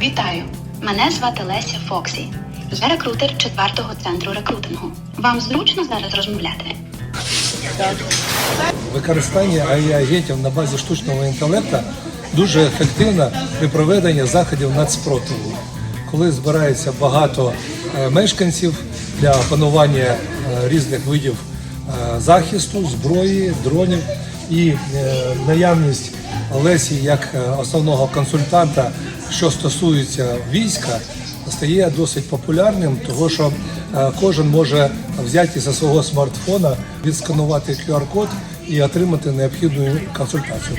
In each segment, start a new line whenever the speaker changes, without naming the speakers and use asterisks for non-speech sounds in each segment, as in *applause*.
Вітаю! Мене звати Леся Фоксі. Я рекрутер четвертого центру рекрутингу. Вам зручно зараз розмовляти?
Використання AI-агентів на базі штучного інтелекту дуже ефективно при проведенні заходів нацспротиву, коли збирається багато е, мешканців для опанування е, різних видів е, захисту, зброї, дронів і наявність Лесі як основного консультанта, що стосується війська, стає досить популярним, тому що е, кожен може взяти зі свого смартфона, відсканувати QR-код і отримати необхідну консультацію.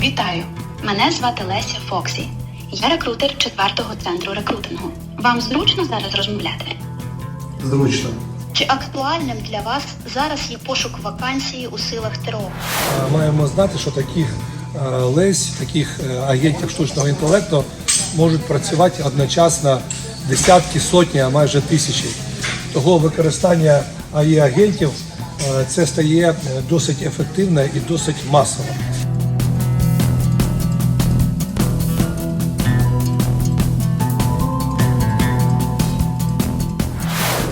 Вітаю! Мене звати Леся Фоксі. Я рекрутер четвертого центру рекрутингу. Вам зручно зараз розмовляти?
Зручно.
Чи актуальним для вас зараз є пошук вакансії у силах ТРО?
Е, Маємо знати, що таких е, лесь, таких е, агентів штучного інтелекту можуть працювати одночасно десятки, сотні, а майже тисячі. Того використання ai агентів е, це стає досить ефективно і досить масово.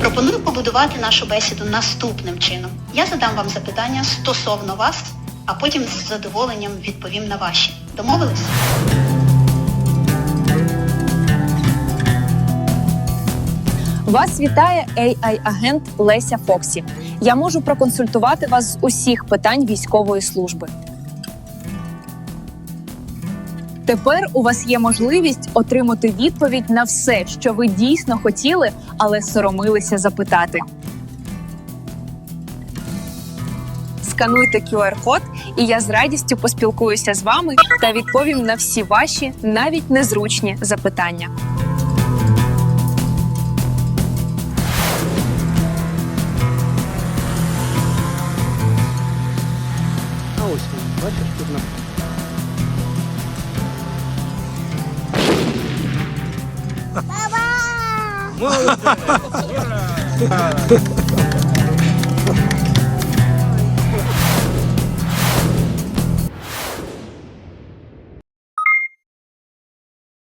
Пропоную побудувати нашу бесіду наступним чином. Я задам вам запитання стосовно вас, а потім з задоволенням відповім на ваші. Домовились?
Вас вітає AI-агент Леся Фоксі. Я можу проконсультувати вас з усіх питань військової служби. Тепер у вас є можливість отримати відповідь на все, що ви дійсно хотіли, але соромилися запитати. Скануйте QR-код, і я з радістю поспілкуюся з вами та відповім на всі ваші навіть незручні запитання.
Ось бачиш, тут на Muy *laughs*